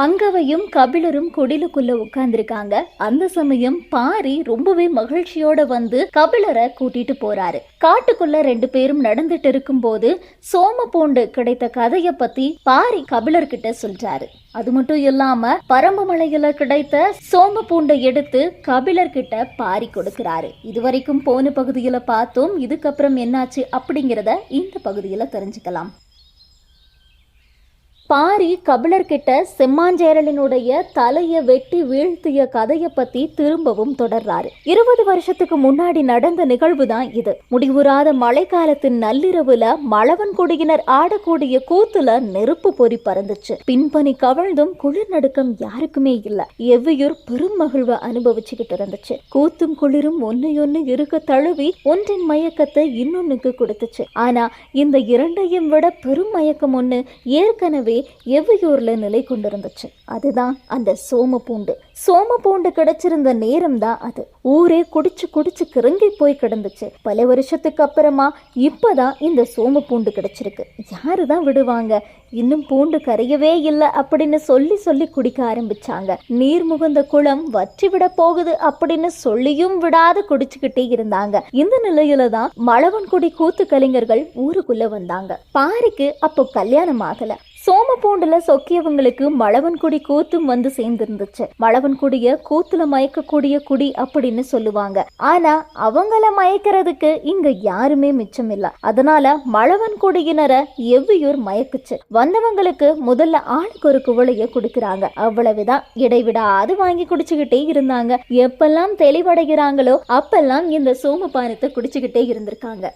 அங்கவையும் கபிலரும் குடிலுக்குள்ள உட்கார்ந்துருக்காங்க. அந்த சமயம் பாரி ரொம்பவே மகிழ்ச்சியோட வந்து கபிலரை கூட்டிட்டு போறாரு. காட்டுக்குள்ள ரெண்டு பேரும் நடந்துட்டு இருக்கும்போது சோமபூண்டு கிடைத்த கதைய பத்தி பாரி கபிலர்கிட்ட சொல்றாரு. அது மட்டும் இல்லாம பரம்பமலையில கிடைத்த சோமபூண்டை எடுத்து கபிலர்கிட்ட பாரி கொடுக்கிறாரு. இதுவரைக்கும் போன பகுதியில பார்த்தோம். இதுக்கப்புறம் என்னாச்சு அப்படிங்கிறத இந்த பகுதியில தெரிஞ்சுக்கலாம். பாரி கபிலர்கிட்ட செம்மாஞ்சேரலினுடைய தலையை வெட்டி வீழ்த்திய கதையை பத்தி திரும்பவும் தொடர்றாரு. இருபது வருஷத்துக்கு முன்னாடி நடந்த நிகழ்வு தான் இது. முடிவுறாத மழைக்காலத்தின் நள்ளிரவுல மழவன் குடியினர் ஆடக்கூடிய கூத்துல நெருப்பு பொறி பறந்துச்சு. பின்பனி கவிழ்ந்தும் குளிர் நடுக்கம் யாருக்குமே இல்ல. எவ்வியூர் பெரும் மகிழ்வை அனுபவிச்சுக்கிட்டு இருந்துச்சு. கூத்தும் குளிரும் ஒன்னையொன்னு இருக்க தழுவி ஒன்றின் மயக்கத்தை இன்னொன்னுக்கு கொடுத்துச்சு. ஆனா இந்த இரண்டையும் விட பெரும் மயக்கம் ஒண்ணு ஏற்கனவே எவ்வியூர்ல நிலை கொண்டிருந்துச்சு? அதுதான் அந்த சோம பூண்டு சோம பூண்டு கிடைச்சிருந்த நேரம் தான் அது. ஊரே குடிச்சு குடிச்சு கிறங்கி போய் கிடந்துச்சு. பல வருஷத்துக்கு அப்புறமா இப்பதான் இந்த சோமபூண்டு கிடைச்சிருக்கு. யாரு தான் விடுவாங்க? இன்னும் பூண்டு கரையவே இல்லை அப்படின்னு சொல்லி சொல்லி குடிக்க ஆரம்பிச்சாங்க. நீர் முகந்த குளம் வற்றி விட போகுது அப்படின்னு சொல்லியும் விடாது குடிச்சுக்கிட்டே இருந்தாங்க. இந்த நிலையில தான் மழவன்குடி கூத்து கலைஞர்கள் ஊருக்குள்ள வந்தாங்க. பாரிக்கு அப்போ கல்யாணம் ஆகல. பூண்டுல சொக்கியவங்களுக்கு மழவன்குடி கூத்தும் வந்து சேர்ந்திருந்துச்சு. மழவன்குடிய கூத்துல மயக்கக்கூடிய குடி அப்படின்னு சொல்லுவாங்க. ஆனா அவங்கள மயக்கிறதுக்கு இங்க யாருமே மிச்சம் இல்ல. அதனால மழவன்குடியினரை எவ்வியூர் மயக்குச்சு. வந்தவங்களுக்கு முதல்ல ஆளுக்கு ஒரு குவளைய குடிக்கிறாங்க. அவ்வளவுதான். இடைவிடாது வாங்கி குடிச்சுக்கிட்டே இருந்தாங்க. எப்பெல்லாம் தெளிவடைகிறாங்களோ அப்பெல்லாம் இந்த சோமபானத்தை குடிச்சுக்கிட்டே இருந்திருக்காங்க.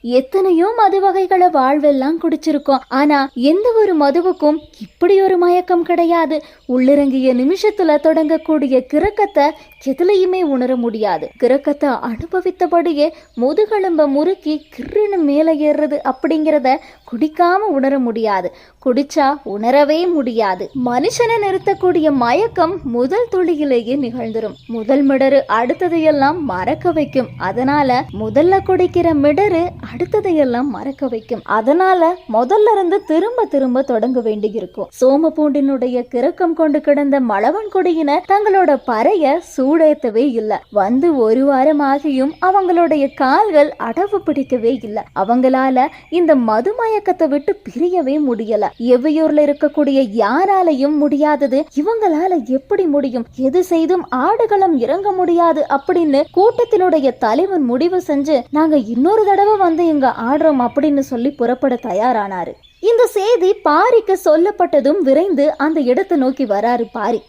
எத்தனையோ மது வகைகளை வாழ்வெல்லாம் குடிச்சிருக்கோம். ஆனா எந்த ஒரு மதுவுக்கும் இப்படி ஒரு மயக்கம் கிடையாது. உள்ளிறங்கிய நிமிஷத்துல தொடங்கக்கூடிய கிறக்கத்தை எதுலையுமே உணர முடியாது. கிறக்கத்தை அனுபவித்தபடியே முதுகெலும்ப முறுக்கி கிருன்னு மேலே ஏறுறது அப்படிங்கிறத குடிக்காம உணர முடியாது. குடிச்சா உணரவே முடியாது. மனுஷனை நிறுத்தக்கூடிய மயக்கம் முதல் துளியிலேயே நிகழ்ந்துரும். முதல் மிடரு அடுத்ததையெல்லாம் மறக்க வைக்கும். அதனால முதல்ல குடிக்கிற மிடரு அடுத்ததையெல்லாம் மறக்க வைக்கும். அதனால முதல்ல இருந்து திரும்ப திரும்ப தொடங்க வேண்டியிருக்கும். சோமபூண்டினுடைய கிறக்கம் கொண்டு கிடந்த மழவன் கொடியினர் தங்களோட பறைய சு சூடேத்தவே இல்ல. வந்து ஒரு வாரம் ஆகியும் அவங்களுடைய கால்கள் அடவு பிடிக்கவே இல்ல. அவங்களால இந்த மது மயக்கத்தை விட்டு பிரியவே முடியல. எவ்வையூர்ல இருக்கக்கூடிய யாராலையும் முடியாதது இவங்களால எப்படி முடியும்? எது செய்தும் ஆடுகளம் இறங்க முடியாது அப்படின்னு கூட்டத்தினுடைய தலைவன் முடிவு செஞ்சு நாங்க இன்னொரு தடவை வந்து இங்க ஆடுறோம் அப்படின்னு சொல்லி புறப்பட தயாரானாரு. இந்த செய்தி பாரிக்கு சொல்லப்பட்டதும் விரைந்து அந்த இடத்தை நோக்கி வராரு பாரி.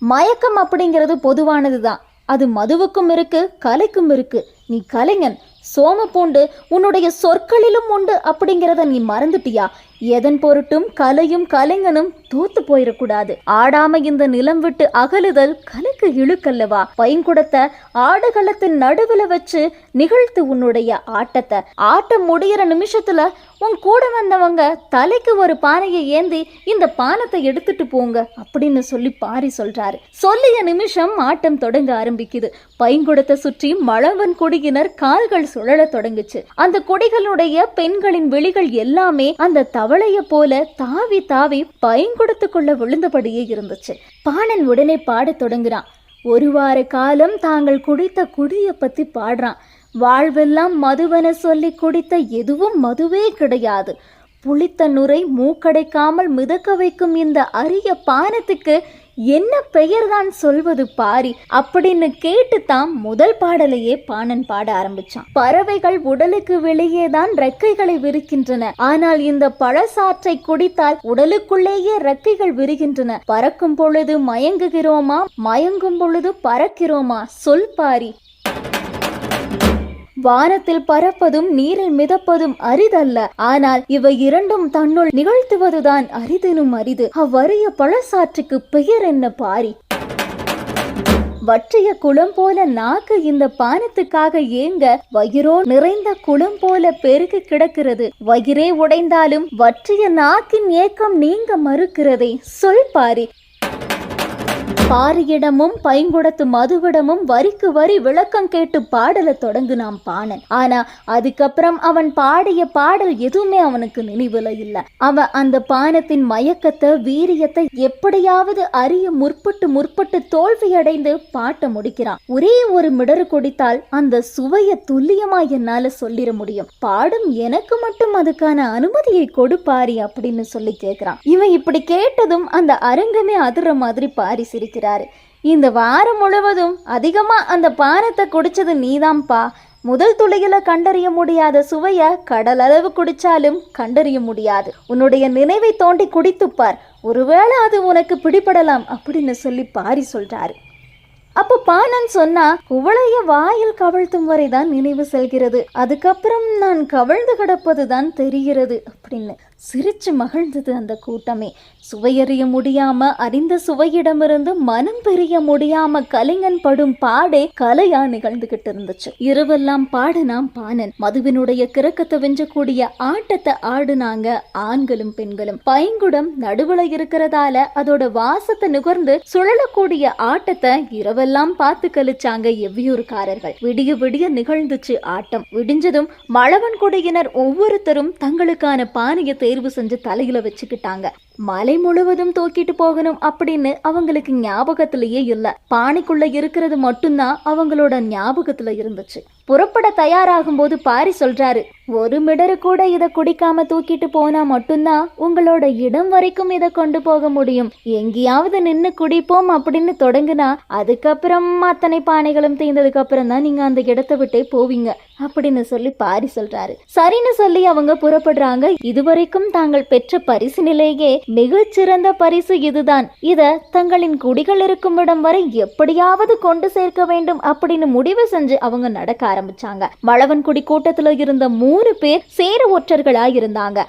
மயக்கம் அப்படிங்கிறது பொதுவானது தான் அது மதுவுக்கும் இருக்கு கலைக்கும் இருக்கு. நீ கலைஞன் சோமபூண்டு உன்னுடைய சொற்களிலும் உண்டு அப்படிங்கிறத நீ மறந்துட்டியா? எதன் பொருட்டும் கலையும் கலைஞனும் தோத்து போயிடக்கூடாது ஆடாம இந்த நிலம் விட்டு அகலுதல் கலைக்கு இழுக்கல்லவா? பைங்குடத்தை ஆடுகளத்தின் நடுவுல வச்சு நிகழ்த்து உன்னுடைய ஆட்டத்தை. ஆட்டம் முடிகிற நிமிஷத்துல உன் கூட வந்தவங்க தலைக்கு ஒரு பானையை ஏந்தி இந்த பானத்தை எடுத்துட்டு போங்க அப்படின்னு சொல்லி பாரி சொல்றாரு. சொல்லிய நிமிஷம் ஆட்டம் தொடங்க ஆரம்பிக்குது. பைங்குடத்தை சுற்றி மழவன் குடியினர் கால்கள் சுழல தொடங்குச்சு. அந்த கொடிகளுடைய பெண்களின் விழிகள் எல்லாமே அந்த தவளைய போல தாவி தாவி பைங்குடத்துக்குள்ள விழுந்தபடியே இருந்துச்சு. பாணன் உடனே பாடத் தொடங்குறான். ஒரு வார காலம் தாங்கள் குடித்த குடிய பத்தி பாடுறான். வாழ்வெல்லாம் மதுவென சொல்லி குடித்த எதுவும் மதுவே கிடையாது. புளித்த நுரை மூக்கடைக்காமல் மிதக்க வைக்கும் இந்த அரிய பானத்துக்கு என்ன பெயர்தான் சொல்வது பாரி? அப்படின்னு கேட்டு தான் முதல் பாடலையே பாணன் பாட ஆரம்பிச்சான். பறவைகள் உடலுக்கு வெளியேதான் ரெக்கைகளை விரிக்கின்றன. ஆனால் இந்த பழசாற்றை குடித்தால் உடலுக்குள்ளேயே ரெக்கைகள் விரிகின்றன. பறக்கும் பொழுது மயங்குகிறோமா? மயங்கும் பொழுது பறக்கிறோமா? சொல் பாரி. வானத்தில் பறப்பதும் நீரில் மிதப்பதும் அரிதல்ல. ஆனால் இவை இரண்டும் தன்னுள் நிகழ்த்துவதுதான் அரிதினும் அரிது. அவ்வறிய பழசாற்றுக்கு பெயர் என்ன பாரி? வற்றிய குளம் போல நாக்கு இந்த பானத்துக்காக ஏங்க வயிறோ நிறைந்த குளம் போல பெருகி கிடக்கிறது. வயிறே உடைந்தாலும் வற்றிய நாக்கின் ஏக்கம் நீங்க மறுக்கிறதே சொல் பாரி. பாரியிடமும் பைங்குடத்து மதுவிடமும் வரிக்கு வரி விளக்கம் கேட்டு பாடல தொடங்குனான் பாணன். ஆனா அதுக்கப்புறம் அவன் பாடிய பாடல் எதுவுமே அவனுக்கு நினைவுல இல்ல. அவன் அந்த பானத்தின் மயக்கத்தை வீரியத்தை எப்படியாவது அறிய முற்பட்டு முற்பட்டு தோல்வியடைந்து பாட்ட முடிக்கிறான். ஒரே ஒரு மிடறு குடித்தால் அந்த சுவைய துல்லியமா என்னால சொல்லிட முடியும். பாடும் எனக்கு மட்டும் அதுக்கான அனுமதியை கொடுப்பாரி அப்படின்னு சொல்லி கேக்குறான். இவன் இப்படி கேட்டதும் அந்த அரங்கமே அதிர மாதிரி பாரி இருக்கிறாரு. இந்த வாரம் முழுவதும் அதிகமா அந்த பானத்தை குடிச்சது நீதான்ப்பா முதல் துளியில கண்டறிய முடியாத சுவைய கடல் அளவு குடிச்சாலும் கண்டறிய முடியாது. உன்னுடைய நினைவை தோண்டி குடித்துப்பார். ஒருவேளை அது உனக்கு பிடிபடலாம் அப்படின்னு சொல்லி பாரி சொல்றாரு. அப்போ பானன் சொன்னா குவளைய வாயில் கவிழ்த்தும் வரைதான் நினைவு செல்கிறது. அதுக்கப்புறம் நான் கவிழ்ந்து கிடப்பதுதான் தெரிகிறது அப்படின்னு சிரிச்சு மகிழ்ந்தது அந்த கூட்டமே. சுவையறிய முடியாம அறிந்த சுவையிடமிருந்து மனம் பெரிய முடியாம கலிங்கன் படும் பாடே கலையா நிகழ்ந்துகிட்டு இருந்துச்சு. இரவெல்லாம் பாடினாம் பானன் மதுவினுடைய கிறக்கத்தை வெஞ்சக்கூடிய ஆட்டத்தை ஆடுனாங்க ஆண்களும் பெண்களும். பைங்குடம் நடுவுல இருக்கிறதால அதோட வாசத்தை நுகர்ந்து சுழலக்கூடிய ஆட்டத்தை இரவெல்லாம் பார்த்து கழிச்சாங்க எவ்வியூர்காரர்கள். விடிய விடிய நிகழ்ந்துச்சு ஆட்டம். விடிஞ்சதும் மழவன் குடையினர் ஒவ்வொருத்தரும் தங்களுக்கான பானையை தேர்வு செஞ்சு தலையில வச்சுக்கிட்டாங்க. மலை முழுவதும் தூக்கிட்டு போகணும் அப்படின்னு அவங்களுக்கு ஞாபகத்திலேயே இல்லை. பானைக்குள்ள இருக்கிறது மட்டும்தான் அவங்களோட ஞாபகத்துல இருந்துச்சு. புறப்பட தயாராகும் போது பாரி சொல்றாரு ஒரு மிடரு கூட இதை குடிக்காம தூக்கிட்டு போனா மட்டும்தான் உங்களோட இடம் வரைக்கும் இதை கொண்டு போக முடியும். எங்கேயாவது நின்று குடிப்போம் அப்படின்னு தொடங்குனா அதுக்கப்புறம் அத்தனை பானைகளும் தீர்ந்ததுக்கு அப்புறம் தான் நீங்க அந்த இடத்த விட்டே போவீங்க. அப்படின்னு சொல்லி பாரி சொல்றாரு. சரின்னு சொல்லி அவங்க புறப்படுறாங்க. இதுவரைக்கும் தாங்கள் பெற்ற பரிசினிலேயே மிகச்சிறந்த பரிசு இதுதான். இத தங்களின் குடிகள் இருக்கும் இடம் வரை எப்படியாவது கொண்டு சேர்க்க வேண்டும் அப்படின்னு முடிவு செஞ்சு அவங்க நடக்க ஆரம்பிச்சாங்க. மழவன்குடி கூட்டத்துல இருந்த மூணு பேர் சேர ஒற்றர்களா இருந்தாங்க.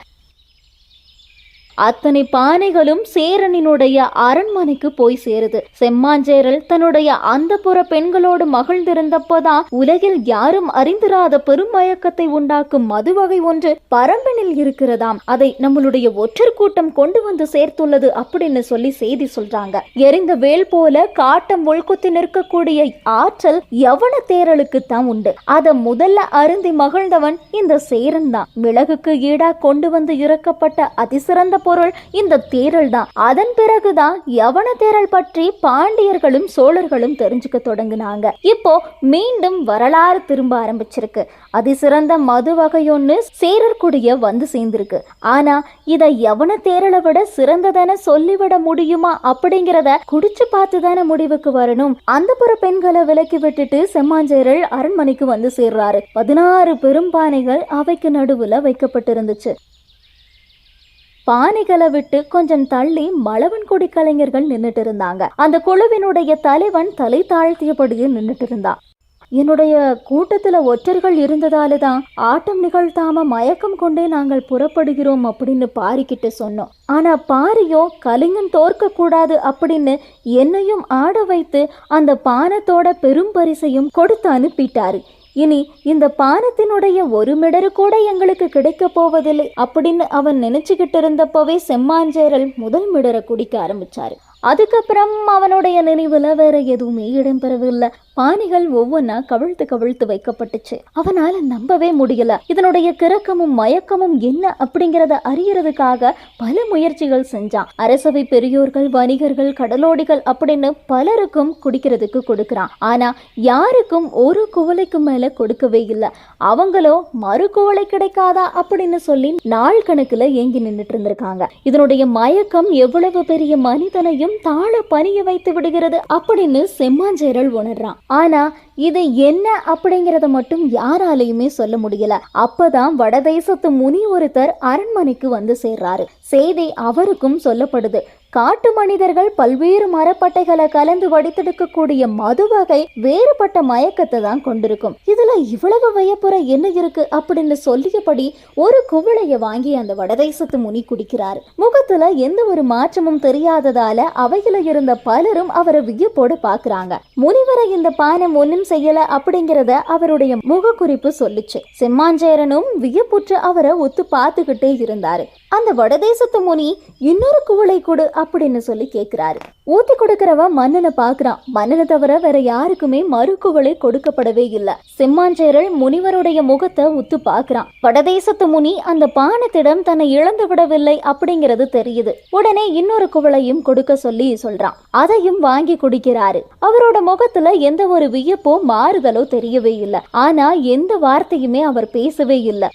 அத்தனை பானைகளும் சேரனினுடைய அரண்மனைக்கு போய் சேருது. செம்மாஞ்சேரல் தன்னுடைய அந்த புற பெண்களோடு மகிழ்ந்திருந்தப்போதான் உலகில் யாரும் அறிந்திராத பெருமயக்கத்தை உண்டாக்கும் மது வகை ஒன்று பரம்பனில் இருக்கிறதாம். அதை நம்மளுடைய ஒற்றர் கூட்டம் கொண்டு வந்து சேர்த்துள்ளது அப்படின்னு சொல்லி செய்தி சொல்றாங்க. எரிந்த வேல் போல காட்டம் உள்குத்தி நிற்கக்கூடிய ஆற்றல் எவன தேரலுக்கு தான் உண்டு. அத முதல்ல அருந்தி மகிழ்ந்தவன் இந்த சேரன் தான். மிளகுக்கு ஈடா கொண்டு வந்து இறக்கப்பட்ட அதிசிறந்த பொருள் இந்த தேரல் தான் அதன் பிறகுதான் யவன தேரல் பற்றி பாண்டியர்களும் சோழர்களும் தெரிஞ்சுக்க தொடங்குனாங்க. இப்போ மீண்டும் வரலாறு திரும்ப ஆரம்பிச்சிருக்கு. அதிசிறந்த மது வகையொன்னு சேரர்குடிய வந்து சேர்ந்திருக்கு. ஆனா இதை யவன தேரலை விட சிறந்ததென சொல்லிவிட முடியுமா அப்படிங்கிறத குடிச்சு பார்த்து தானே முடிவுக்கு வரணும். அந்த புற பெண்களை விலக்கி விட்டுட்டு செம்மாஞ்சேரல் அரண்மனைக்கு வந்து சேர்றாரு. பதினாறு பெரும்பானைகள் அவைக்கு நடுவுல வைக்கப்பட்டிருந்துச்சு. பானைகளை விட்டு கொஞ்சம் தள்ளி மலவன்குடி கலைஞர்கள் நின்றுட்டு இருந்தாங்க. அந்த குழுவினுடைய தலைவன் தலை தாழ்த்தியபடியே நின்றுட்டு இருந்தான். என்னுடைய கூட்டத்தில் ஒற்றர்கள் இருந்ததால தான் ஆட்டம் நிகழ்த்தாம மயக்கம் கொண்டே நாங்கள் புறப்படுகிறோம் அப்படின்னு பாரிக்கிட்ட சொன்னோம். ஆனா பாரியோ கலிங்கன் தோற்க கூடாது அப்படின்னு என்னையும் ஆட வைத்து அந்த பானத்தோட பெரும் பரிசையும் கொடுத்து அனுப்பிட்டாரு. இனி இந்த பானத்தினுடைய ஒரு மிடரு கூட எங்களுக்கு கிடைக்க போவதில்லை அப்படின்னு அவன் நினைச்சுக்கிட்டு இருந்தப்பவே செம்மாஞ்சேரல் முதல் மிடரை குடிக்க ஆரம்பிச்சாரு. அதுக்கப்புறம் அவனுடைய நினைவுல வேற எதுவுமே இடம்பெறவில்லை. பானைகள் ஒவ்வொன்றா கவிழ்த்து கவிழ்த்து வைக்கப்பட்டுச்சு. அவனால நம்பவே முடியல. இதனுடைய கிறக்கமும் மயக்கமும் என்ன அப்படிங்கிறத அறியறதுக்காக பல முயற்சிகள் செஞ்சான். அரசவை பெரியோர்கள் வணிகர்கள் கடலோடிகள் அப்படின்னு பலருக்கும் குடிக்கிறதுக்கு கொடுக்கறான். ஆனா யாருக்கும் ஒரு குவளைக்கு மேல கொடுக்கவே இல்லை. அவங்களோ மறு குவளை கிடைக்காதா அப்படின்னு சொல்லி நாள் கணக்குல ஏங்கி நின்னுட்டு இருந்திருக்காங்க. இதனுடைய மயக்கம் எவ்வளவு பெரிய மனிதனையும் தாழ பணிய வைத்து விடுகிறது அப்படின்னு செம்மாஞ்சேரல் உணர்றான். ஆனா இது என்ன அப்படிங்கறத மட்டும் யாராலையுமே சொல்ல முடியல. அப்பதான் வடதேசத்து முனி ஒருத்தர் அரண்மனைக்கு வந்து சேர்றாரு. செய்தி அவருக்கும் சொல்லப்படுது. காட்டு மனிதர்கள் பல்வேறு மரப்பட்டைகளை கலந்து வடித்தெடுக்கக்கூடிய மது வகை வேறுபட்ட மயக்கத்தை தான் கொண்டிருக்கும். இதுல இவ்வளவு வயப்புற என்ன இருக்கு அப்படின்னு சொல்லியபடி ஒரு குவளைய வாங்கி அந்த வடதேசத்து முனி குடிக்கிறாரு. முகத்துல எந்த ஒரு மாற்றமும் தெரியாததால அவையில இருந்த பலரும் அவரை வியப்போடு பாக்குறாங்க முனிவரை இந்த பானம் ஒன்னும் செய்யல அப்படிங்கறத அவருடைய முகக்குறிப்பு சொல்லுச்சு. செம்மாஞ்சேரனும் வியப்புற்று அவரை ஒத்து பார்த்துக்கிட்டே இருந்தாரு. அந்த வடதேசத்து முனி இன்னொரு குவளை கொடு அப்படின்னு சொல்லி கேட்குறாரு ஊத்தி கொடுக்கிறவ மன்னனை பாக்குறான். மன்னனை தவிர வேற யாருக்குமே மறு குவளை கொடுக்கப்படவே இல்ல. சிம்மாஞ்சேரல் முனிவருடைய முகத்தை உத்து பார்க்குறான் வடதேசத்து முனி அந்த பானத்திடம் தன்னை இழந்து விடவில்லை அப்படிங்கிறது தெரியுது. உடனே இன்னொரு குவளையும் கொடுக்க சொல்லி சொல்றான். அதையும் வாங்கி குடிக்கிறாரு. அவரோட முகத்துல எந்த ஒரு வியப்போ மாறுதலோ தெரியவே இல்லை. ஆனா எந்த வார்த்தையுமே அவர் பேசவே இல்லை.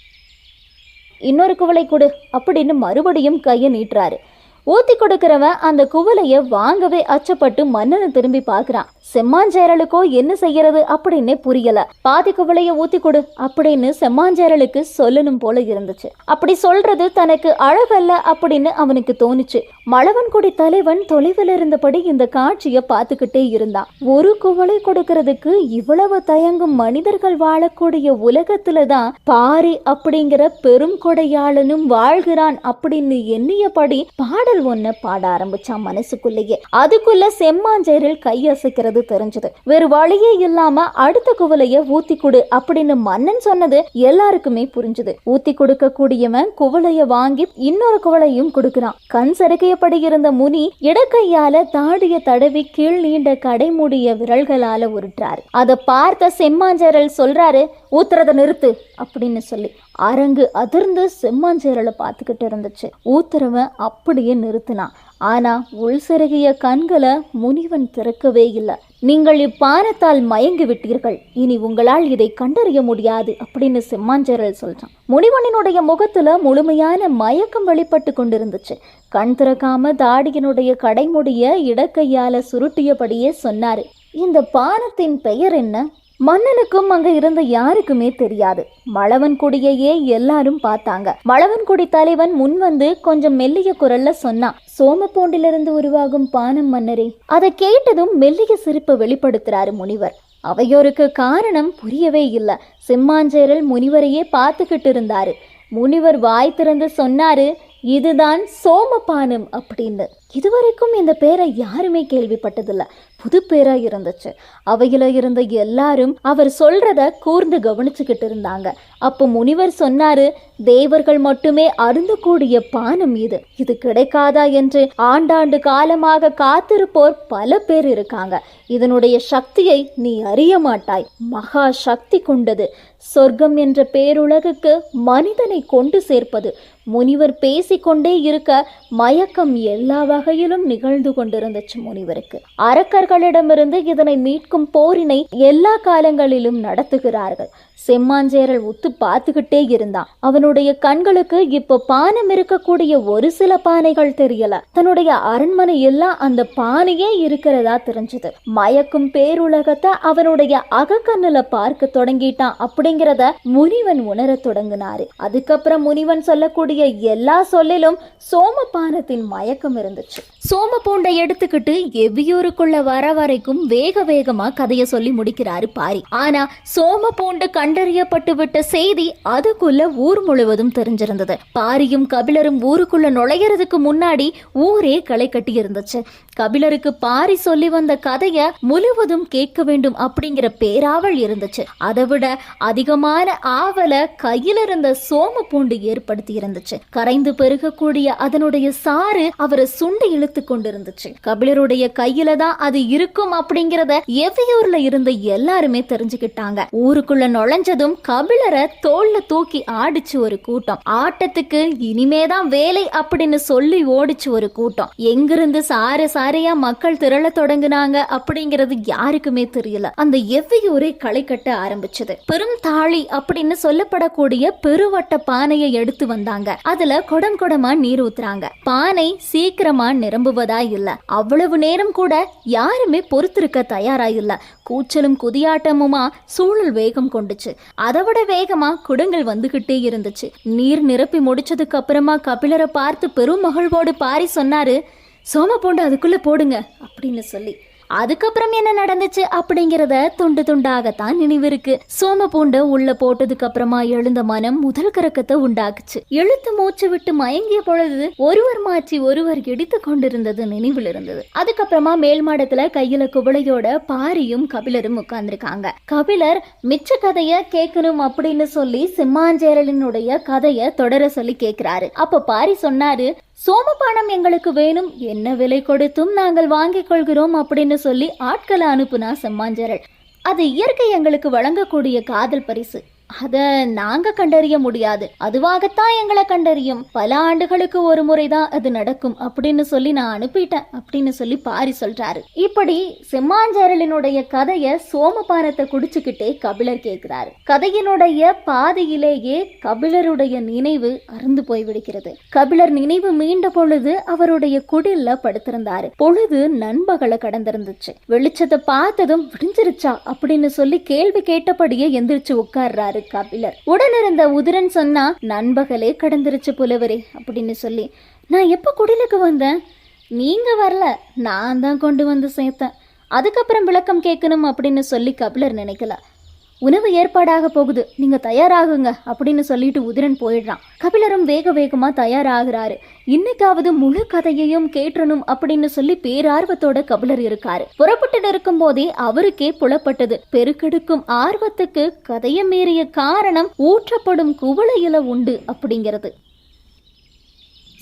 இன்னொரு குவளை கொடு அப்படின்னு மறுபடியும் கையை நீட்டுறாரு. ஊத்தி கொடுக்குறவன் அந்த குவலையை வாங்கவே அச்சப்பட்டு மன்னனை திரும்பி பார்க்குறான். செம்மாஞ்சேரலுக்கோ என்ன செய்யறது அப்படின்னு புரியல. பாதி குவளைய ஊத்தி கொடு அப்படின்னு செம்மாஞ்சேரலுக்கு சொல்லணும் போல இருந்துச்சு. அப்படி சொல்றது தனக்கு அழகல்ல அப்படின்னு அவனுக்கு தோணுச்சு. மழவன்குடி தலைவன் தொலைவில் இருந்தபடி இந்த காட்சியை பார்த்துக்கிட்டே இருந்தான். ஒரு குவளை கொடுக்கறதுக்கு இவ்வளவு தயங்கும் மனிதர்கள் வாழக்கூடிய உலகத்துல தான் பாரி அப்படிங்கிற பெரும் கொடையாளனும் வாழ்கிறான் அப்படின்னு எண்ணியபடி பாடல் ஒன்ன பாட ஆரம்பிச்சான் மனசுக்குள்ளேயே. அதுக்குள்ள செம்மாஞ்சேரில் கையசைக்கிறது தெரிஞ்சது. வேறு வழியே இல்லாம அடுத்த குவலைய ஊத்தி கொடு அப்படின்னு மன்னன் சொன்னது எல்லாருக்குமே புரிஞ்சுது. ஊத்தி கொடுக்க கூடியவன் குவலைய வாங்கி இன்னொரு குவளையும் கொடுக்கிறான். கண் சறுக்கையப்படி இருந்த முனி இடக்கையால தாடிய தடவி கீழ் நீண்ட கடைமுடிய விரல்களால உருட்டுறாரு. அதை பார்த்த செம்மாஞ்சரல் சொல்றாரு ஊத்துறத நிறுத்து அப்படின்னு சொல்லி. அரங்கு அதிர்ந்து செம்மாஞ்சேரலை பார்த்துக்கிட்டு இருந்துச்சு. ஊத்துறவன் அப்படியே நிறுத்தினான். ஆனால் உள் சிறகிய கண்களை முனிவன் திறக்கவே இல்லை. நீங்கள் இப்பானத்தால் மயங்கி விட்டீர்கள். இனி உங்களால் இதை கண்டறிய முடியாது அப்படின்னு செம்மாஞ்சேரல் சொல்கிறான் முனிவனினுடைய முகத்தில் முழுமையான மயக்கம் வெளிப்பட்டு கொண்டிருந்துச்சு. கண் திறக்காம தாடியனுடைய கடைமுடிய இடக்கையால் சுருட்டியபடியே சொன்னார். இந்த பானத்தின் பெயர் என்ன? மன்னனுக்கும் அங்க இருந்த யாருக்குமே தெரியாது. மழவன்குடியையே எல்லாரும் பார்த்தாங்க. மழவன்குடி தலைவன் முன் வந்து கொஞ்சம் மெல்லிய குரல்ல சொன்னான் சோமப்பூண்டிலிருந்து உருவாகும் பானம் மன்னரே அதை கேட்டதும் மெல்லிய சிரிப்பை வெளிப்படுத்துறாரு முனிவர். அவையோருக்கு காரணம் புரியவே இல்லை. சிம்மாஞ்சேரல் முனிவரையே பார்த்துக்கிட்டு இருந்தாரு. முனிவர் வாய் திறந்து சொன்னாரு இதுதான் சோமபானம் அப்படின்னு. இதுவரைக்கும் இந்த பேரை யாருமே கேள்விப்பட்டதில்லை. புது பேரா இருந்துச்சு. அவையில இருந்த எல்லாரும் அவர் சொல்றத கூர்ந்து கவனிச்சுக்கிட்டு இருந்தாங்க. அப்போ முனிவர் சொன்னாரு தேவர்கள் மட்டுமே அருந்தக்கூடிய பானம் இது. இது கிடைக்காதா என்று ஆண்டாண்டு காலமாக காத்திருப்போர் பல பேர் இருக்காங்க. இதனுடைய சக்தியை நீ அறிய மாட்டாய். மகா சக்தி கொண்டது. சொர்க்கம் என்ற பேருலகுக்கு மனிதனை கொண்டு சேர்ப்பது. முனிவர் பேசிக்கொண்டே இருக்க மயக்கம் எல்லா வகையிலும் நிகழ்ந்து கொண்டிருந்துச்சு முனிவருக்கு. அரக்கர்களிடமிருந்து இதனை மீட்கும் போரினை எல்லா காலங்களிலும் நடத்துகிறார்கள். செம்மாஞ்சேரல் உத்து பார்த்துக்கிட்டே இருந்தான். அவனுடைய கண்களுக்கு இப்போ பானம் இருக்கக்கூடிய ஒரு சில பானைகள் தெரியல. தன்னுடைய அரண்மனை எல்லாம் அந்த பானையே இருக்கிறதா தெரிஞ்சது. மயக்கும் பேருலகத்தை அவனுடைய அகக்கண்ணுல பார்க்க தொடங்கிட்டான் அப்படிங்கிறத முனிவன் உணர தொடங்கினாரு. அதுக்கப்புறம் முனிவன் சொல்லக்கூடிய எல்லா சொல்லிலும் சோமபானத்தின் மயக்கம் இருந்துச்சு. சோம பூண்டை எடுத்துக்கிட்டு எவ்வியூருக்குள்ள வர வரைக்கும் வேக வேகமா கதையை சொல்லி முடிக்கிறாரு பாரி. ஆனா சோம பூண்டு கண்டறியப்பட்டுவிட்ட செய்தி அதுக்குள்ள ஊர் முழுவதும் தெரிஞ்சிருந்தது. பாரியும் கபிலரும் ஊருக்குள்ள நுழையறதுக்கு முன்னாடி ஊரே களை கட்டி இருந்துச்சு கபிலருக்கு பாரி சொல்லி வந்த கதைய முழுவதும் கேட்க வேண்டும் அப்படிங்கிற பேராவல் இருந்துச்சு. அதை விட அதிகமான ஆவலை கையில இருந்த சோம பூண்டு ஏற்படுத்தி இருந்துச்சு கரைந்து பெருகக்கூடிய அதனுடைய சாறு அவரை சுண்டு இழுத்து கொண்டிருந்துச்சு. கபிலருடைய கையில தான் அது இருக்கும் அப்படிங்கறத எவ்வியூர்ல இருந்த எல்லாருமே தெரிஞ்சுக்கிட்டாங்க. ஊருக்குள்ள நுழை குறைஞ்சதும் கபிலரை தோல்ல தூக்கி ஆடிச்சு ஒரு கூட்டம். ஆட்டத்துக்கு இனிமேதான் வேலை அப்படின்னு சொல்லி ஓடிச்சு ஒரு கூட்டம். எங்கிருந்து சார சாரையா மக்கள் திரள தொடங்குனாங்க அப்படிங்கிறது யாருக்குமே தெரியல. அந்த எவ்வியூரை களை கட்ட ஆரம்பிச்சது. பெரும் தாளி அப்படின்னு சொல்லப்படக்கூடிய பெருவட்ட பானையை எடுத்து வந்தாங்க. அதுல குடம் குடமா நீர் ஊத்துறாங்க. பானை சீக்கிரமா நிரம்புவதா இல்ல. அவ்வளவு நேரம் கூட யாருமே பொறுத்திருக்க தயாரா இல்ல. கூச்சலும் குதியாட்டமுமா சூழல் வேகம் கொண்டுச்சு. அதை விட வேகமா குடங்கள் வந்துகிட்டே இருந்துச்சு. நீர் நிரப்பி முடிச்சதுக்கு அப்புறமா கபிலரை பார்த்து பெரும் மகிழ்வோடு பாரி சொன்னாரு சோம பூண்டு அதுக்குள்ள போடுங்க அப்படின்னு சொல்லி. அதுக்கப்புறம் என்ன நடந்துச்சு அப்படிங்கறத துண்டு துண்டாகத்தான் நினைவு இருக்கு சோம பூண்டு உள்ள போட்டதுக்கு அப்புறமா எழுந்த மனம் முதல் கறக்கத்தை உண்டாக்குச்சு. எழுத்து மூச்சு விட்டு மயங்கிய பொழுது ஒருவர் மாச்சி ஒருவர் இடித்து கொண்டிருந்தது நினைவில் இருந்தது. அதுக்கப்புறமா மேல் மாடத்துல கையில குவளையோட பாரியும் கபிலரும் உட்கார்ந்திருக்காங்க. கபிலர் மிச்ச கதைய கேட்கணும் அப்படின்னு சொல்லி சிம்மாஞ்சேரலினுடைய கதைய தொடர சொல்லி கேக்குறாரு அப்ப பாரி சொன்னாரு சோமபானம் எங்களுக்கு வேணும். என்ன விலை கொடுத்தும் நாங்கள் வாங்கிக் கொள்கிறோம் அப்படின்னு சொல்லி ஆட்களை அனுப்புனா செம்மாஞ்சரல். அது இயற்கை எங்களுக்கு வழங்கக்கூடிய காதல் பரிசு. அத நாங்க கண்டறிய முடியாது. அதுவாகத்தான் எங்களை கண்டறியும். பல ஆண்டுகளுக்கு ஒரு முறைதான் அது நடக்கும் அப்படின்னு சொல்லி நான் அனுப்பிட்டேன் அப்படின்னு சொல்லி பாரி சொல்றாரு. இப்படி செம்மாஞ்சரலினுடைய கதைய சோமபானத்தை குடிச்சுக்கிட்டே கபிலர் கேட்கிறாரு. கதையினுடைய பாதியிலேயே கபிலருடைய நினைவு அருந்து போய்விடுகிறது. கபிலர் நினைவு மீண்ட பொழுது அவருடைய குடில்ல படுத்திருந்தாரு. பொழுது நண்பகலை கடந்திருந்துச்சு. வெளிச்சத்தை பார்த்ததும் விடிஞ்சிருச்சா அப்படின்னு சொல்லி கேள்வி கேட்டபடியே எந்திரிச்சு உட்கார்றாரு கபிலர் உடனிருந்த உதிரன் சொன்னா நண்பகலே கடந்துருச்சு புலவரே அப்படின்னு சொல்லி நான் எப்ப குடிலுக்கு வந்தேன்? நீங்க வரல. நான் தான் கொண்டு வந்து சேர்த்தேன். அதுக்கப்புறம் விளக்கம் கேட்கணும் அப்படின்னு சொல்லி கபிலர் நினைக்கல. உணவு ஏற்பாடாக போகுது. நீங்க தயாராகுங்க அப்படின்னு சொல்லிட்டு உதிரன் போயிடுறான். கபிலரும் வேக வேகமா தயாராகிறாரு. இன்னைக்காவது முழு கதையையும் கேட்டணும் அப்படின்னு சொல்லி பேரார்வத்தோட கபிலர் இருக்காரு. புறப்பட்டு இருக்கும் போதே அவருக்கே புலப்பட்டது. பெருக்கெடுக்கும் ஆர்வத்துக்கு கதையை மீறிய காரணம் ஊற்றப்படும் குவளையில உண்டு அப்படிங்கிறது.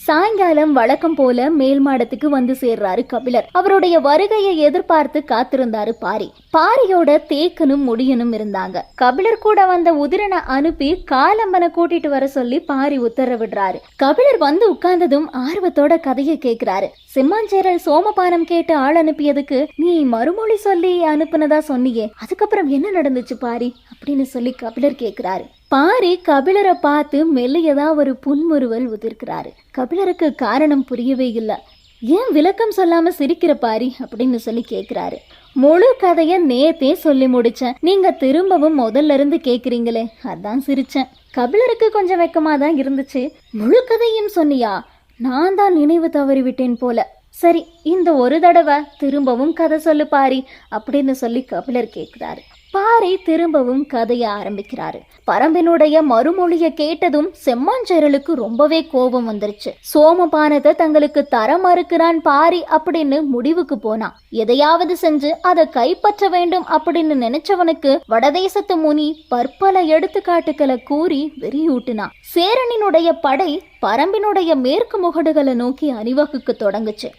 சாயங்காலம் வழக்கம் போல மேல் மாடத்துக்கு வந்து சேர்றாரு கபிலர். அவருடைய வருகையை எதிர்பார்த்து காத்திருந்தாரு பாரி. பாரியோட தேக்கனும் முடியனும் இருந்தாங்க. கபிலர் கூட வந்த உதிரனை அனுப்பி காலம்பனை கூட்டிட்டு வர சொல்லி பாரி உத்தரவிடுறாரு. கபிலர் வந்து உட்கார்ந்ததும் ஆர்வத்தோட கதையை கேக்குறாரு. செம்மாஞ்சேரல் சோமபானம் கேட்டு ஆள் அனுப்பியதுக்கு நீ மறுமொழி சொல்லி அனுப்புனதா சொன்னியே. அதுக்கப்புறம் என்ன நடந்துச்சு பாரி? அப்படின்னு சொல்லி கபிலர் கேட்கிறாரு பாரி கபிலரை பார்த்து மெல்லியதா ஒரு புன்முறுவல் உதிர்க்கிறாரு. கபிலருக்கு காரணம் புரியவே இல்லை. ஏன் விளக்கம் சொல்லாம சிரிக்கிற பாரி? அப்படின்னு சொல்லி கேட்கிறாரு முழு கதைய நேத்தே சொல்லி முடிச்சேன். நீங்க திரும்பவும் முதல்ல இருந்து கேக்குறீங்களே. அதான் சிரிச்சேன். கபிலருக்கு கொஞ்சம் வெக்கமா தான் இருந்துச்சு. முழு கதையும் சொன்னியா? நான் தான் நினைவு தவறிவிட்டேன் போல. சரி இந்த ஒரு தடவை திரும்பவும் கதை சொல்லு பாரி அப்படின்னு சொல்லி கபிலர் கேட்குறாரு. பாரி திரும்பவும் கதைய ஆரம்பிக்கிறாரு. பரம்பினுடைய மறுமொழியை கேட்டதும் செம்மாஞ்சேரலுக்கு ரொம்பவே கோபம் வந்துருச்சு. சோமபானத்தை தங்களுக்கு தர மறுக்கிறான் பாரி அப்படின்னு முடிவுக்கு போனான் எதையாவது செஞ்சு அதை கைப்பற்ற வேண்டும் அப்படின்னு நினைச்சவனுக்கு வடதேசத்து முனி பற்பல எடுத்துக்காட்டுகளை கூறி வெறியூட்டினான் சேரனினுடைய படை பரம்பினுடைய மேற்கு முகடுகளை நோக்கி அணிவகுக்க தொடங்குச்சு.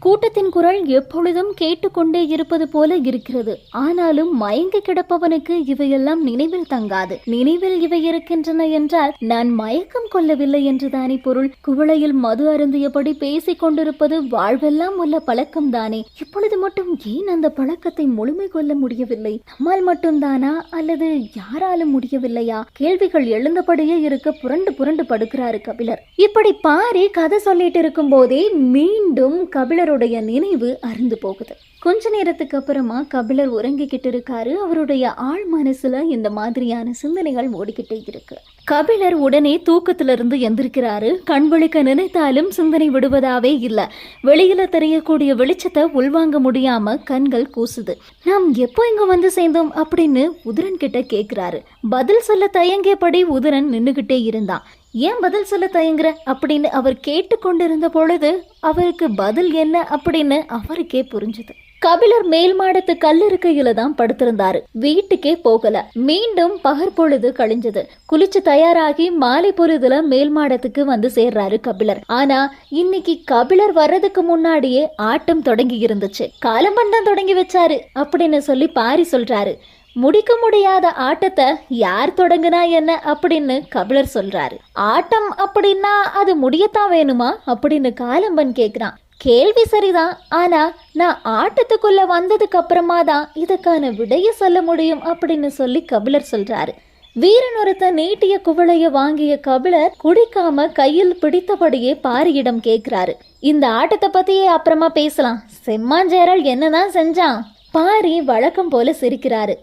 கூட்டத்தின் குரல் எப்பொழுதும் கேட்டுக்கொண்டே இருப்பது போல இருக்கிறது. ஆனாலும் மயங்கி கிடப்பவனுக்கு இவையெல்லாம் நினைவில் தங்காது. நினைவில் இவை இருக்கின்றன என்றால் நான் மயக்கம் கொள்ளவில்லை என்றுதானே பொருள். குவளையில் மது அருந்தியபடி பேசிக் கொண்டிருப்பது வாழ்வெல்லாம் உள்ள பழக்கம் தானே இப்பொழுது மட்டும் ஏன் அந்த பழக்கத்தை முழுமை கொள்ள முடியவில்லை? நம்மால் மட்டும்தானா? அல்லது யாராலும் முடியவில்லையா? கேள்விகள் எழுந்தபடியே இருக்க புரண்டு புரண்டு படுக்கிறாரு கபிலர். இப்படி பாரி கதை சொல்லிட்டு இருக்கும் போதே மீண்டும் கபிலருடைய நினைவு அருந்து போகுது. கொஞ்ச நேரத்துக்கு அப்புறமா கபிலர் உறங்கிக்கிட்டு இருக்காரு. அவருடைய ஆழ் மனசுல இந்த மாதிரியான சிந்தனைகள் ஓடிக்கிட்டே இருக்கு. கபிலர் உடனே தூக்கத்திலிருந்து எந்திருக்கிறாரு. கண் விழிக்க நினைத்தாலும் சிந்தனை விடுவதாவே இல்ல. வெளியில தெரியக்கூடிய வெளிச்சத்தை உள்வாங்க முடியாம கண்கள் கூசுது. நாம் எப்போ இங்க வந்து சேர்ந்தோம்? அப்படின்னு உதிரன் கிட்ட கேக்குறாரு. பதில் சொல்ல தயங்கியபடி உதிரன் நின்னுகிட்டே இருந்தான். ஏன் பதில் சொல்ல தயங்குற? அப்படின்னு அவர் கேட்டுக்கொண்டிருந்த பொழுது அவருக்கு பதில் என்ன அப்படின்னு அவருக்கே புரிஞ்சுது. கபிலர் மேல் மாடத்து கல்லிருக்கையில தான் படுத்திருந்தாரு. வீட்டுக்கே போகல. மீண்டும் பகற்பொழுது கழிஞ்சது. குளிச்சு தயாராகி மாலை பொழுதுல மேல் மாடத்துக்கு வந்து சேர்றாரு கபிலர். ஆனா இன்னைக்கு கபிலர் வர்றதுக்கு முன்னாடியே ஆட்டம் தொடங்கி இருந்துச்சு. காலம்பன் தான் தொடங்கி வச்சாரு அப்படின்னு சொல்லி பாரி சொல்றாரு. முடிக்க முடியாத ஆட்டத்தை யார் தொடங்குனா என்ன அப்படின்னு கபிலர் சொல்றாரு. ஆட்டம் அப்படின்னா அது முடியத்தான் வேணுமா அப்படின்னு காலம்பன் கேக்குறான். கேள்வி சரிதான் ஆனா நான் ஆட்டத்துக்குள்ள வந்ததுக்கு அப்புறமா தான் இதுக்கான விடைய சொல்ல முடியும் அப்படின்னு சொல்லி கபிலர் சொல்றாரு. வீரன் ஒருத்த நீட்டிய குவளைய வாங்கிய கபிலர் குடிக்காம கையில் பிடித்தபடியே பாரியிடம் கேக்குறாரு. இந்த ஆட்டத்தை பத்தியே அப்புறமா பேசலாம். செம்மாஞ்சேரல் என்னதான் செஞ்சான். பாரி வழக்கம் போல சிரிக்கிறாரு.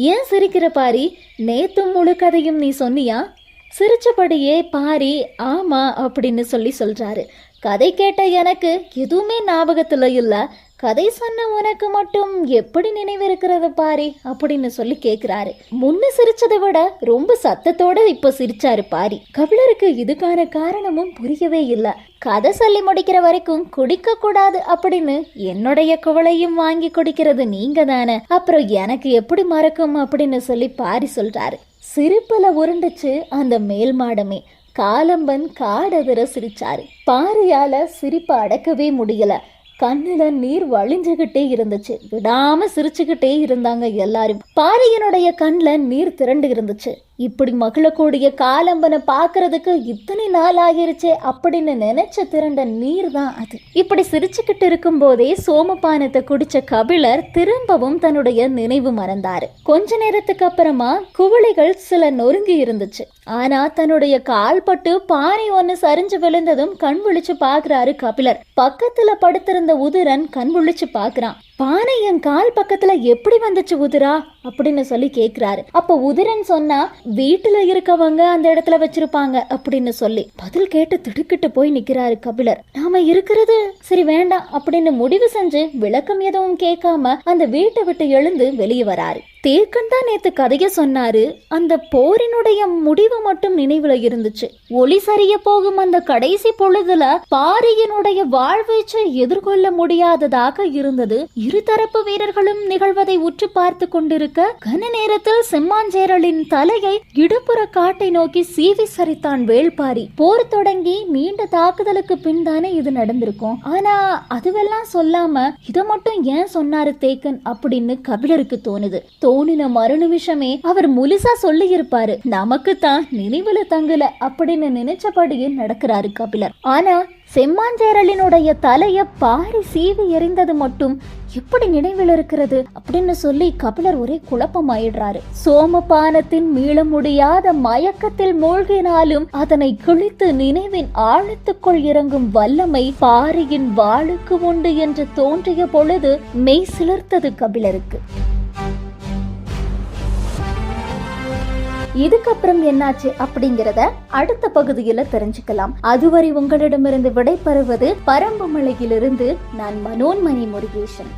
ஏன் சிரிக்கிற பாரி? நேத்தும் முழு கதையும் நீ சொன்னியா? சிரிச்சபடியே பாரி ஆமா அப்படின்னு சொல்லி சொல்றாரு. கதை கேட்ட எனக்கு எதுவுமே ஞாபகத்துல இல்லை. கதை சொன்ன உனக்கு மட்டும் எப்படி நினைவிருக்கிறது பாரி? அப்படின்னு சொல்லி கேக்குறாரு. முன்ன சிரிச்சதை விட ரொம்ப சத்தத்தோட இப்ப சிரிச்சாரு பாரி. கபிலருக்கு இதுக்கான காரணமும் புரியவே இல்ல. கதை சொல்லி முடிக்கிற வரைக்கும் குடிக்க கூடாது அப்படின்னு என்னுடைய குவளையும் வாங்கி குடிக்கிறது நீங்க தானே. அப்புறம் எனக்கு எப்படி மறக்கும் அப்படின்னு சொல்லி பாரி சொல்றாரு. சிரிப்பில் உருண்டுச்சு அந்த மேல் மாடமே. காலம்பன் காடதிர சிரிச்சாரு. பாரியால சிரிப்பை அடக்கவே முடியல. கண்ணில் நீர் வழிஞ்சுகிட்டே இருந்துச்சு. விடாம சிரிச்சுக்கிட்டே இருந்தாங்க எல்லாரும். பாரியனுடைய கண்ணில் நீர் திரண்டு இருந்துச்சு. இப்படி மகிழக்கூடிய காலம்பனை பார்க்கறதுக்கு இத்தனை நாள் ஆகிருச்சே அப்படின்னு நினைச்ச திரண்ட நீர் தான் அது. இப்படி சிரிச்சுக்கிட்டு இருக்கும் போதே சோமபானத்தை குடிச்ச கபிலர் திரும்பவும் தன்னுடைய நினைவு மறந்தாரு. கொஞ்ச நேரத்துக்கு அப்புறமா குவளைகள் சில நொறுங்கி இருந்துச்சு. ஆனா தன்னுடைய கால் பட்டு பானை ஒண்ணு சரிஞ்சு விழுந்ததும் கண் விழிச்சு பாக்குறாரு கபிலர். பக்கத்துல படுத்திருந்த உதிரன் கண் விழிச்சு பாக்குறான் பானை என் கால் பக்கத்துல எப்படி வந்துச்சு உதிரா? அப்படின்னு சொல்லி கேக்குறாரு. அப்ப உதிரன் சொன்னா வீட்டுல இருக்கவங்க அந்த இடத்துல வச்சிருப்பாங்க அப்படின்னு சொல்லி பதில் கேட்டு திடுக்கிட்டு போய் நிக்கிறாரு கபிலர். நாம இருக்கிறது சரி வேண்டாம் அப்படின்னு முடிவு செஞ்சு விளக்கம் எதுவும் கேட்காம அந்த வீட்டை விட்டு எழுந்து வெளியே வராரு. தேக்கன் தான் நேத்து கதைய சொன்னாரு. அந்த போரினுடைய முடிவு மட்டும் நினைவுல இருந்துச்சு. ஒளி சரிய போகும் அந்த கடைசி பொழுதுல பாரியினுடைய வாழ்வீச்சை எதிர்கொள்ள முடியாததாக இருந்தது. இருதரப்பு வீரர்களும் நிகழ்வதை உற்று பார்த்து கொண்டிருக்க கன நேரத்தில் செம்மாஞ்சேரலின் தலையை இடுப்புற காட்டை நோக்கி சீவி சரித்தான் வேள்பாரி. போர் தொடங்கி நீண்ட தாக்குதலுக்கு பின் தானே இது நடந்திருக்கும். ஆனா அதுவெல்லாம் சொல்லாம இத மட்டும் ஏன் சொன்னாரு தேக்கன் அப்படின்னு கபிலருக்கு தோணுது. தோணின மறு நிமிஷமே அவர் முழுசா சொல்லி இருப்பாரு நமக்கு தான் நினைவுல தங்கல அப்படின்னு நினைச்சபடியே நடக்கிறாரு கபிலர். ஆனா செம்மாஞ்சேரலினுடைய தலைய பாரி சீவி எறிந்தது மட்டும் எப்படி நினைவில் இருக்கிறது அப்படின்னு சொல்லி கபிலர் ஒரே குழப்பமாயிடுறாரு. சோமபானத்தின் மீள முடியாத மயக்கத்தில் மூழ்கினாலும் அதனை கிழித்து நினைவின் ஆழத்துக்குள் இறங்கும் வல்லமை பாரியின் வாளுக்கு உண்டு என்று தோன்றிய பொழுது மெய் சிலிர்த்தது கபிலருக்கு. இதுக்கப்புறம் என்னாச்சு அப்படிங்கறத அடுத்த பகுதியில தெரிஞ்சுக்கலாம். அதுவரை உங்களிடமிருந்து விடைபெறுவது பரம்பு மலையிலிருந்து நான் மனோன்மணி முருகேசன்.